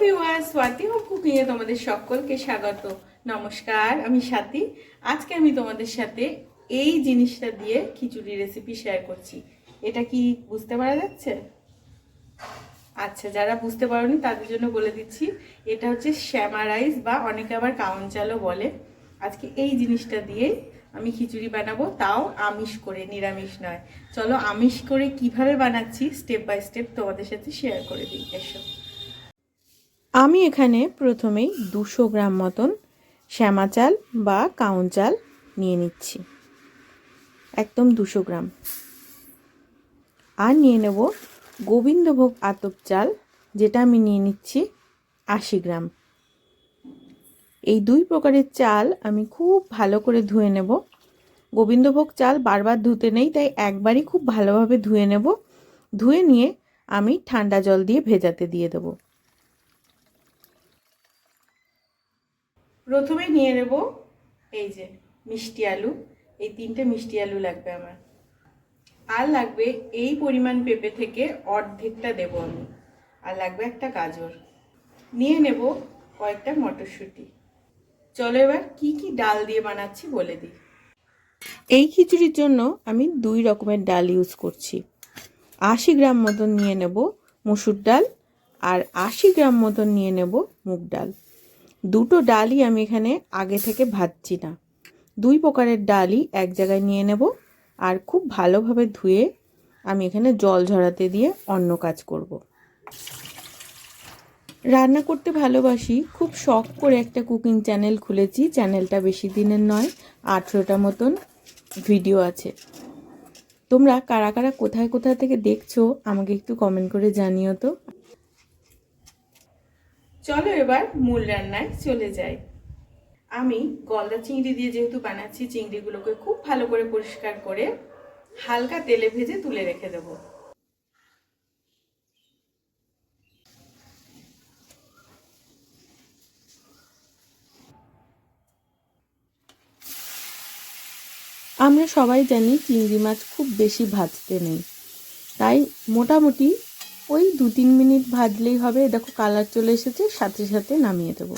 Viewer Swati home কুকিংয়ে তোমাদের সকলকে স্বাগত। নমস্কার, আমি স্বাতি। আজকে আমি তোমাদের সাথে এই জিনিসটা দিয়ে খিচুড়ি রেসিপি শেয়ার করছি। এটা কি বুঝতে পারা যাচ্ছে? আচ্ছা যারা বুঝতে পারোনি তাদের জন্য বলে দিচ্ছি, এটা হচ্ছে শ্যামা রাইস বা অনেকে আবার কাউন চালও বলে। আজকে এই জিনিসটা দিয়ে আমি খিচুড়ি বানাবো, তাও আমিষ করে, নিরামিষ নয়। চলো আমিষ করে কীভাবে বানাচ্ছি স্টেপ বাই স্টেপ তোমাদের সাথে শেয়ার করে দিই, এসো। আমি এখানে প্রথমেই দুশো গ্রাম মতন শ্যামা চাল বা কাউন চাল নিয়ে নিচ্ছি। একদম দুশো গ্রাম। আর নিয়ে নেব গোবিন্দভোগ আতপ চাল, যেটা আমি নিয়ে নিচ্ছি আশি গ্রাম। এই দুই প্রকারের চাল আমি খুব ভালো করে ধুয়ে নেব। গোবিন্দভোগ চাল বারবার ধুতে নেই, তাই একবারই খুব ভালোভাবে ধুয়ে নেব। ধুয়ে নিয়ে আমি ঠান্ডা জল দিয়ে ভেজাতে দিয়ে দেব। প্রথমে নিয়ে নেব এই যে মিষ্টি আলু। এই তিনটে মিষ্টি আলু লাগবে আমার। আর লাগবে এই পরিমাণ পেঁপে থেকে অর্ধেকটা দেব আমি। আর লাগবে একটা গাজর। নিয়ে নেব কয়েকটা মটরশুঁটি। চলো এবার কি কি ডাল দিয়ে বানাচ্ছি বলে দিই। এই খিচুড়ির জন্য আমি দুই রকমের ডাল ইউজ করছি। আশি গ্রাম মতন নিয়ে নেব মুসুর ডাল আর আশি গ্রাম মতন নিয়ে নেব মুগ ডাল। দুটো ডালই আমি এখানে আগে থেকে ভাজছি না। দুই প্রকারের ডালই এক জায়গায় নিয়ে নেব আর খুব ভালোভাবে ধুয়ে আমি এখানে জল ঝরাতে দিয়ে অন্য কাজ করব। রান্না করতে ভালোবাসি, খুব শখ করে একটা কুকিং চ্যানেল খুলেছি, চ্যানেলটা বেশি দিনের নয়, আঠেরোটা মতন ভিডিও আছে। তোমরা কারা কারা কোথায় কোথায় থেকে দেখছ, আমাকে একটু কমেন্ট করে জানিও তো। চলো এবার মূল রান্নায় চলে যাই। আমি গলদা চিংড়ি দিয়ে যেহেতু বানাচ্ছি, চিংড়িগুলোকে খুব ভালো করে পরিষ্কার করে হালকা তেলে ভেজে তুলে রেখে দেব। আমরা সবাই জানি চিংড়ি মাছ খুব বেশি ভাজতে নেই। তাই মোটামুটি ওই দু তিন মিনিট ভাজলেই হবে। দেখো কালার চলে এসেছে সাথে সাথে নামিয়ে দেবো।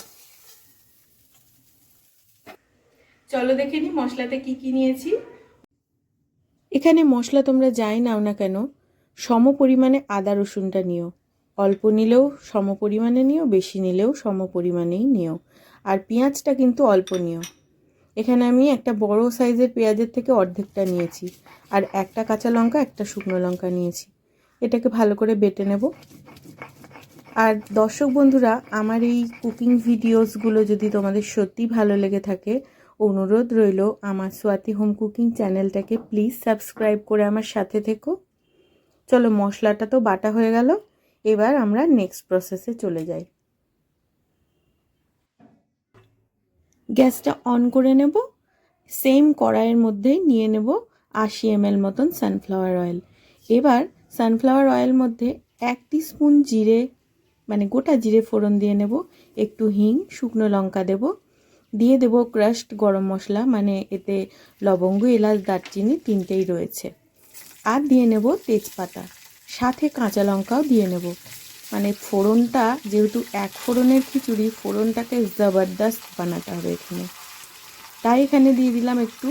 চলো দেখে নি মশলাতে কি কি নিয়েছি। এখানে মশলা তোমরা যাই নাও না কেন সম পরিমাণে আদা রসুনটা নিও। অল্প নিলেও সম পরিমাণে নিও বেশি নিলেও সম পরিমাণেই নিও। আর পেঁয়াজটা কিন্তু অল্প নিও। এখানে আমি একটা বড় সাইজের পেঁয়াজের থেকে অর্ধেকটা নিয়েছি। আর একটা কাঁচা লঙ্কা একটা শুকনো লঙ্কা নিয়েছি। এটাকে ভালো করে বেটে নেব। আর দর্শক বন্ধুরা, আমার এই কুকিং ভিডিওসগুলো যদি তোমাদের সত্যি ভালো লেগে থাকে, অনুরোধ রইল আমার সোয়াতি হোম কুকিং চ্যানেলটাকে প্লিজ সাবস্ক্রাইব করে আমার সাথে থেকো। চলো, মশলাটা তো বাটা হয়ে গেল। এবার আমরা নেক্সট প্রসেসে চলে যাই। গ্যাসটা অন করে নেব। সেম কড়াইয়ের মধ্যেই নিয়ে নেব আশি এম মতন সানফ্লাওয়ার অয়েল এবার সানফ্লাওয়ার অয়েল মধ্যে এক স্পুন জিরে মানে গোটা জিরে ফোড়ন দিয়ে নেব, একটু হিং, শুকনো লঙ্কা দেব, দিয়ে দেব ক্রাশড গরম মশলা মানে এতে লবঙ্গ, এলাচ, দারচিনি তিনটেই রয়েছে, আর দিয়ে নেব তেজপাতা, সাথে কাঁচা লঙ্কাও দিয়ে নেব মানে ফোড়নটা যেহেতু এক ফোড়নের খিচুড়ি, ফোড়নটাকে জবরদস্ত বানাতে হবে এখানে, তাই এখানে দিয়ে দিলাম একটু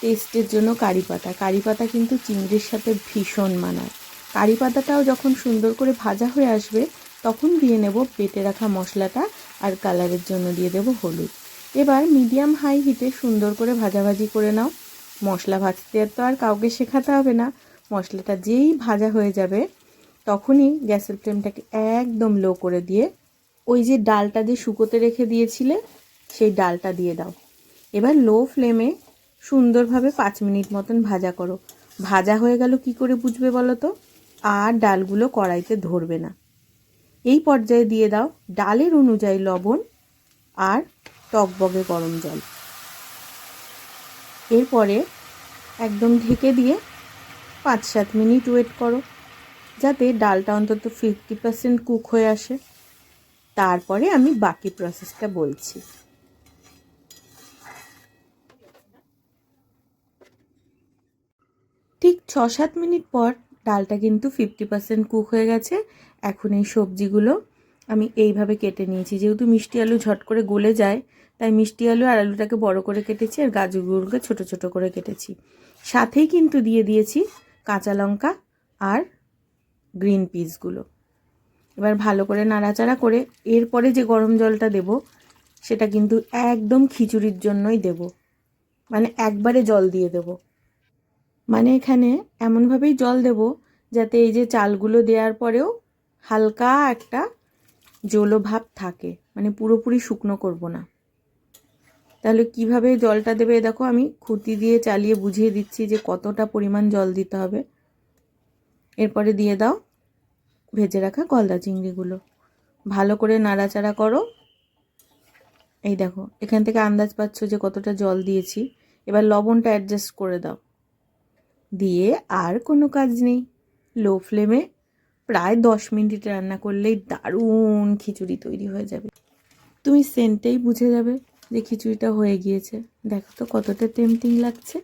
টেস্টের জন্য কারি পাতা কারি পাতা কিন্তু চিংড়ির সাথে ভীষণ মানায়। কারি পাতাটাও যখন সুন্দর করে ভাজা হয়ে আসবে, তখন দিয়ে নেব পেটে রাখা মশলাটা আর কালারের জন্য দিয়ে দেব হলুদ। এবার মিডিয়াম হাই হিটে সুন্দর করে ভাজাভাজি করে নাও। মশলা ভাজতে তো আর কাউকে শেখাতে হবে না। মশলাটা যেই ভাজা হয়ে যাবে, তখনই গ্যাসের ফ্লেমটাকে একদম লো করে দিয়ে ওই যে ডালটা যে শুকোতে রেখে দিয়েছিলে, সেই ডালটা দিয়ে দাও। এবার লো ফ্লেমে সুন্দরভাবে পাঁচ মিনিট মতন ভাজা করো। ভাজা হয়ে গেল কি করে বুঝবে বলো তো? আর ডালগুলো কড়াইতে ধরবে না। এই পর্যায়ে দিয়ে দাও ডালের অনুযায়ী লবণ আর টকবগে গরম জল। এরপরে একদম ঢেকে দিয়ে পাঁচ সাত মিনিট ওয়েট করো, যাতে ডালটা অন্তত ফিফটি পার্সেন্ট কুক হয়ে আসে। তারপরে আমি বাকি প্রসেসটা বলছি। ঠিক ছ সাত মিনিট পর ডালটা কিন্তু ফিফটি পার্সেন্ট কুক হয়ে গেছে। এখন এই সবজিগুলো আমি এইভাবে কেটে নিয়েছি। যেহেতু মিষ্টি আলু ঝট করে গলে যায়, তাই মিষ্টি আলু আর আলুটাকে বড় করে কেটেছি আর গাজরগুলোকে ছোট ছোট করে কেটেছি। সাথেই কিন্তু দিয়ে দিয়েছি কাঁচা লঙ্কা আর গ্রিন পিসগুলো এবার ভালো করে নাড়াচাড়া করে এরপরে যে গরম জলটা দেব, সেটা কিন্তু একদম খিচুড়ির জন্যই দেব। মানে একবারে জল দিয়ে দেব। মানে এখানে এমনভাবেই জল দেব যাতে এই যে চালগুলো দেওয়ার পরেও হালকা একটা জলো ভাব থাকে। মানে পুরোপুরি শুকনো করব না। তাহলে কীভাবে জলটা দেবে? দেখো, আমি খুঁতি দিয়ে চালিয়ে বুঝিয়ে দিচ্ছি যে কতটা পরিমাণ জল দিতে হবে। এরপরে দিয়ে দাও ভেজে রাখা গলদা চিংড়িগুলো। ভালো করে নাড়াচাড়া করো। এই দেখো, এখান থেকে আন্দাজ পাচ্ছ যে কতটা জল দিয়েছি। এবার লবণটা অ্যাডজাস্ট করে দাও। দিয়ে আর কোনো কাজ নেই। লো ফ্লেমে প্রায় দশ মিনিট রান্না করলেই দারুণ খিচুড়ি তৈরি হয়ে যাবে। তুমি সেন্টেই বুঝে যাবে যে খিচুড়িটা হয়ে গিয়েছে। দেখো তো কতটা টেম্পটিং লাগছে।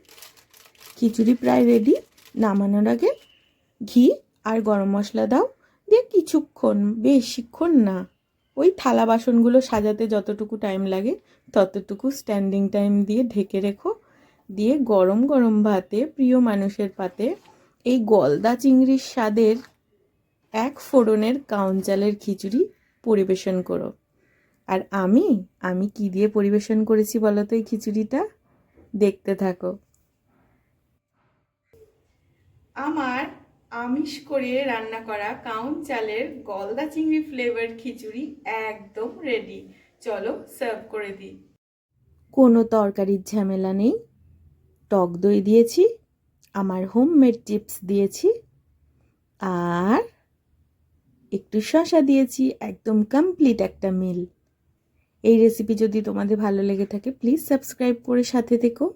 খিচুড়ি প্রায় রেডি নামানোর আগে ঘি আর গরম মশলা দাও। দিয়ে কিছুক্ষণ, বেশিক্ষণ না, ওই থালা বাসনগুলো সাজাতে যতটুকু টাইম লাগে, ততটুকু স্ট্যান্ডিং টাইম দিয়ে ঢেকে রেখো। দিয়ে গরম গরম ভাতে প্রিয় মানুষের পাতে এই গলদা চিংড়ির স্বাদের এক ফোড়নের কাউঞ্চালের খিচুড়ি পরিবেশন করো। আর আমি আমি কি দিয়ে পরিবেশন করেছি বলো তো এই খিচুড়িটা? দেখতে থাকো। আমার আমিষ করিয়ে রান্না করা কাউন চালের গলদা চিংড়ি ফ্লেভার খিচুড়ি একদম রেডি। চলো সার্ভ করে দিই। কোনো তরকারির ঝামেলা নেই। টক দই দিয়েছি, আমার হোমমেড চিপস দিয়েছি, আর একটু শশা দিয়েছি, একদম কমপ্লিট একটা মিল এই রেসিপি যদি তোমাদের ভালো লেগে থাকে প্লিজ সাবস্ক্রাইব করে সাথে থেকো।